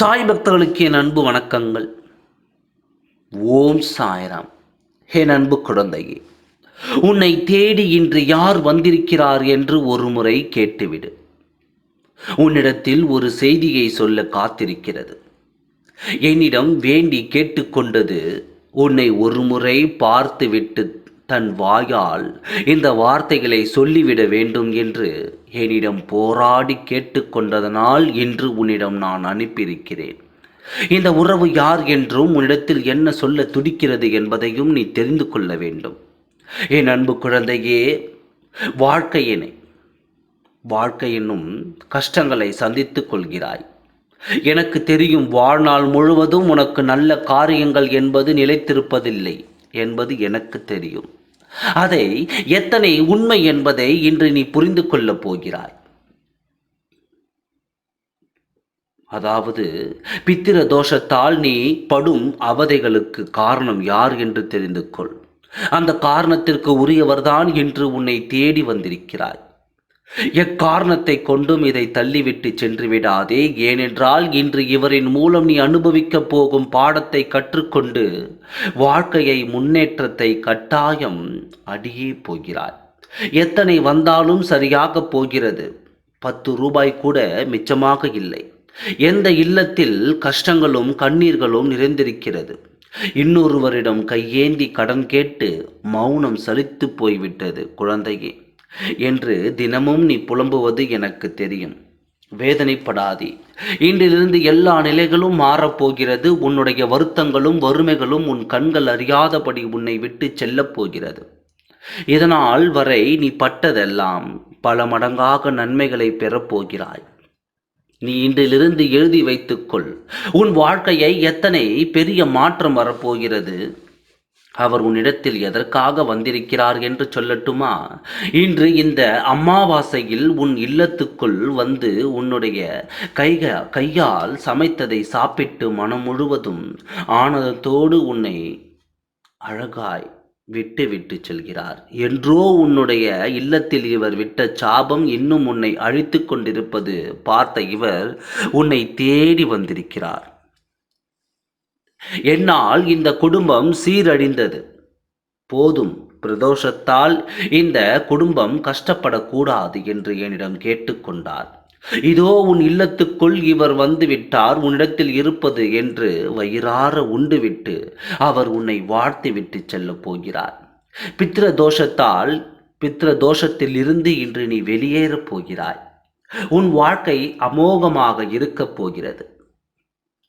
சாய் பக்தர்களுக்கு என் அன்பு வணக்கங்கள். ஓம் சாய்ராம். என் அன்பு குழந்தையே உன்னை தேடி இன்று யார் வந்திருக்கிறார் என்று ஒரு முறை கேட்டுவிடு. உன்னிடத்தில் ஒரு செய்தியை சொல்ல காத்திருக்கிறது. என்னிடம் வேண்டி கேட்டுக்கொண்டது உன்னை ஒரு முறை பார்த்துவிட்டு தன் வாயால் இந்த வார்த்தைகளை சொல்லிவிட வேண்டும் என்று என்னிடம் போராடி கேட்டுக்கொண்டதனால் இன்று உன்னிடம் நான் அனுப்பியிருக்கிறேன். இந்த உறவு யார் என்றும் உன்னிடத்தில் என்ன சொல்ல துடிக்கிறது என்பதையும் நீ தெரிந்து கொள்ள வேண்டும். என் அன்பு குழந்தையே வாழ்க்கையினை வாழ்க்கை என்னும் கஷ்டங்களை சந்தித்துக் கொள்கிறாய். எனக்கு தெரியும் வாழ்நாள் முழுவதும் உனக்கு நல்ல காரியங்கள் என்பது நிலைத்திருப்பதில்லை என்பது எனக்கு தெரியும். அதை எத்தனை உண்மை என்பதை இன்று நீ புரிந்து கொள்ளப் போகிறாய். அதாவது பித்திர தோஷத்தால் நீ படும் அவதைகளுக்கு காரணம் யார் என்று தெரிந்து கொள். அந்த காரணத்திற்கு உரியவர்தான் என்று உன்னை தேடி வந்திருக்கிறாய். எக்காரணத்தை கொண்டும் இதை தள்ளிவிட்டு சென்று விடாதே ஏனென்றால் இன்று இவரின் மூலம் நீ அனுபவிக்கப் போகும் பாடத்தை கற்றுக்கொண்டு வாழ்க்கையை முன்னேற்றத்தை கட்டாயம் அடியே போகிறாய். எத்தனை வந்தாலும் சரியாக போகிறது. பத்து ரூபாய் கூட மிச்சமாக இல்லை. எந்த இல்லத்தில் கஷ்டங்களும் கண்ணீர்களும் நிறைந்திருக்கிறது. இன்னொருவரிடம் கையேந்தி கடன் கேட்டு மௌனம் சலித்து போய்விட்டது குழந்தையே. என்று தினமும் நீ புலம்புவது எனக்கு தெரியும். வேதனைப்படாதே. இன்றிலிருந்து எல்லா நிலைகளும் மாறப்போகிறது. உன்னுடைய வருத்தங்களும் வறுமைகளும் உன் கண்கள் அறியாதபடி உன்னை விட்டு செல்லப் போகிறது. இதனால் வரை நீ பட்டதெல்லாம் பல மடங்காக நன்மைகளை பெறப்போகிறாய் நீ இன்றிலிருந்து எழுதி வைத்துக்கொள் உன் வாழ்க்கையை எத்தனை பெரிய மாற்றம் வரப்போகிறது அவர் உன்னிடத்தில் எதற்காக வந்திருக்கிறார் என்று சொல்லட்டுமா? இன்று இந்த அமாவாசையில் உன் இல்லத்துக்குள் வந்து உன்னுடைய கைக கையால் சமைத்ததை சாப்பிட்டு மனம் முழுவதும் ஆனந்தத்தோடு உன்னை அழகாய் விட்டு விட்டு செல்கிறார். என்றோ உன்னுடைய இல்லத்தில் இவர் விட்ட சாபம் இன்னும் உன்னை அழித்து கொண்டிருப்பது பார்த்த இவர் உன்னை தேடி வந்திருக்கிறார். என்னால் இந்த குடும்பம் சீரழிந்தது. போதும் பிரதோஷத்தால் இந்த குடும்பம் கஷ்டப்படக்கூடாது என்று என்னிடம் கேட்டுக்கொண்டார். இதோ உன் இல்லத்துக்குள் இவர் வந்து விட்டார் உன்னிடத்தில் இருப்பது என்று வயிறார உண்டுவிட்டு அவர் உன்னை வாழ்த்துவிட்டு செல்லப் போகிறார். பித்திர தோஷத்தால் பித்திர தோஷத்தில் இருந்து இன்று நீ வெளியேறப் போகிறாய். உன் வாழ்க்கை அமோகமாக இருக்கப் போகிறது.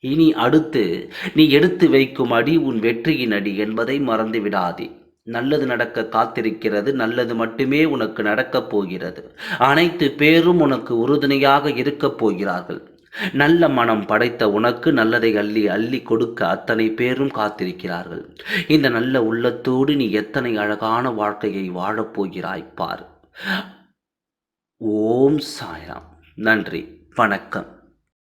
இனி அடுத்து நீ எடுத்து வைக்கும் அடி உன் வெற்றியின் அடி என்பதை மறந்து விடாதே. நல்லது நடக்க காத்திருக்கிறது நல்லது மட்டுமே உனக்கு நடக்கப் போகிறது. அனைத்து பேரும் உனக்கு உறுதுணையாக இருக்கப் போகிறார்கள். நல்ல மனம் படைத்த உனக்கு நல்லதை அள்ளி அள்ளி கொடுக்க அத்தனை பேரும் காத்திருக்கிறார்கள். இந்த நல்ல உள்ளத்தோடு நீ எத்தனை அழகான வாழ்க்கையை வாழப்போகிறாய் பார். ஓம் சாய்ராம். நன்றி. வணக்கம்.